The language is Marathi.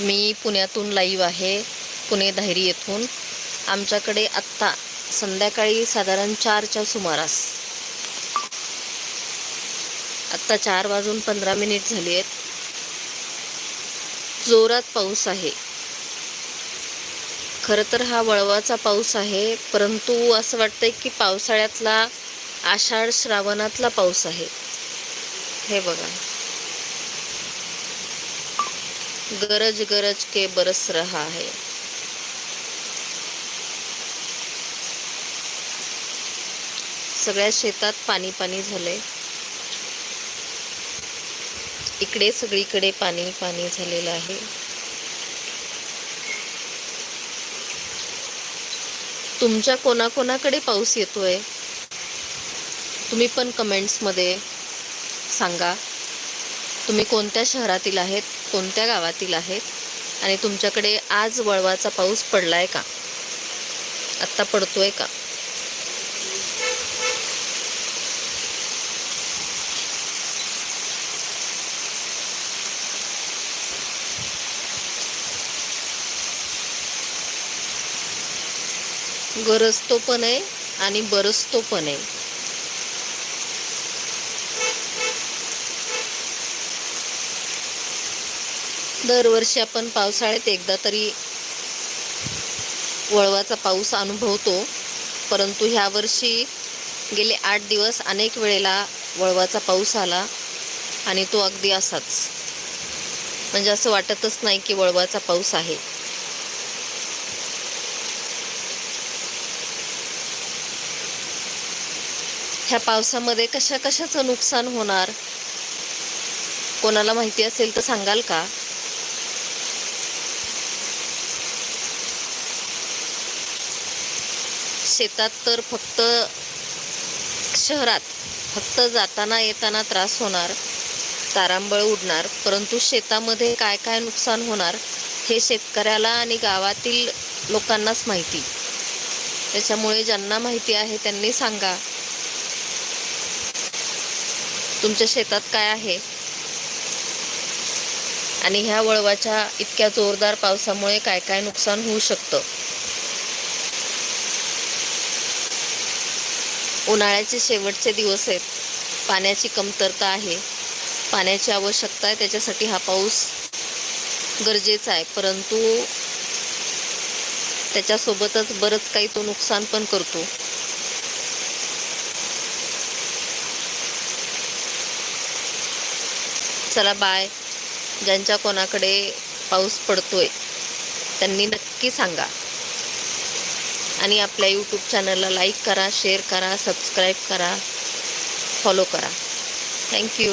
मी पुण्यातून लाईव्ह आहे पुणे धायरी येथून. आमच्याकडे आत्ता संध्याकाळी साधारण चारच्या सुमारास. आत्ता चार वाजून पंधरा मिनिट झाली आहेत. जोरात पाऊस आहे. खरं तर हा वळवाचा पाऊस आहे परंतु असं वाटतंय की पावसाळ्यातला आषाढ श्रावणातला पाऊस आहे. हे बघा. गरज गरज के बरस रहा है। सगळ्या शेतात पाणी पाणी झालंय. इकडे सगळीकडे पाणी पाणी झालेलं आहे. तुमच्या कोणाकोणाकडे पाऊस येतोय? तुम्ही पण कमेंट्समध्ये सांगा. तुम्ही कोणत्या शहरातील आहेत? कोणत्या गावातील आहेत? आणि तुमच्याकडे आज वळवाचा पाऊस पडला आहे का? आत्ता पडतो आहे का गरजतो पण आहे आणि बरसतो पण आहे. दरवर्षी आपण पावसाळ्यात एकदा तरी वळवाचा पाऊस अनुभवतो. परंतु ह्या वर्षी गेले आठ दिवस अनेक वेळेला वळवाचा पाऊस आला आणि तो अगदी असाच. म्हणजे असं वाटतच नाही की वळवाचा पाऊस आहे. ह्या पावसामध्ये कशा कशाचं नुकसान होणार? कोणाला माहिती असेल तर सांगाल का? शेतात तर फक्त शहरात फक्त जाताना येताना त्रास होणार तारांबळ उडणार परंतु शेतामध्ये काय काय नुकसान होणार हे शेतकऱ्याला आणि गावातील लोकांनाच माहिती. त्याच्यामुळे ज्यांना माहिती आहे त्यांनी सांगा. तुमच्या शेतात काय आहे? आणि ह्या वळवाच्या इतक्या जोरदार पावसामुळे काय काय नुकसान होऊ शकतं? उन्हाळ्याचे शेवटचे दिवस आहेत. पाण्याची कमतरता आहे. पाण्याची आवश्यकता आहे त्याच्यासाठी हा पाऊस गरजेचा आहे. परंतु त्याच्यासोबतच बरंच काही तो नुकसान पण करतो. चला बाय. ज्यांच्या कोणाकडे पाऊस पडतोय त्यांनी नक्की सांगा. आणि आपल्या यूट्यूब चॅनलला लाईक करा शेअर करा सबस्क्राईब करा फॉलो करा. थँक्यू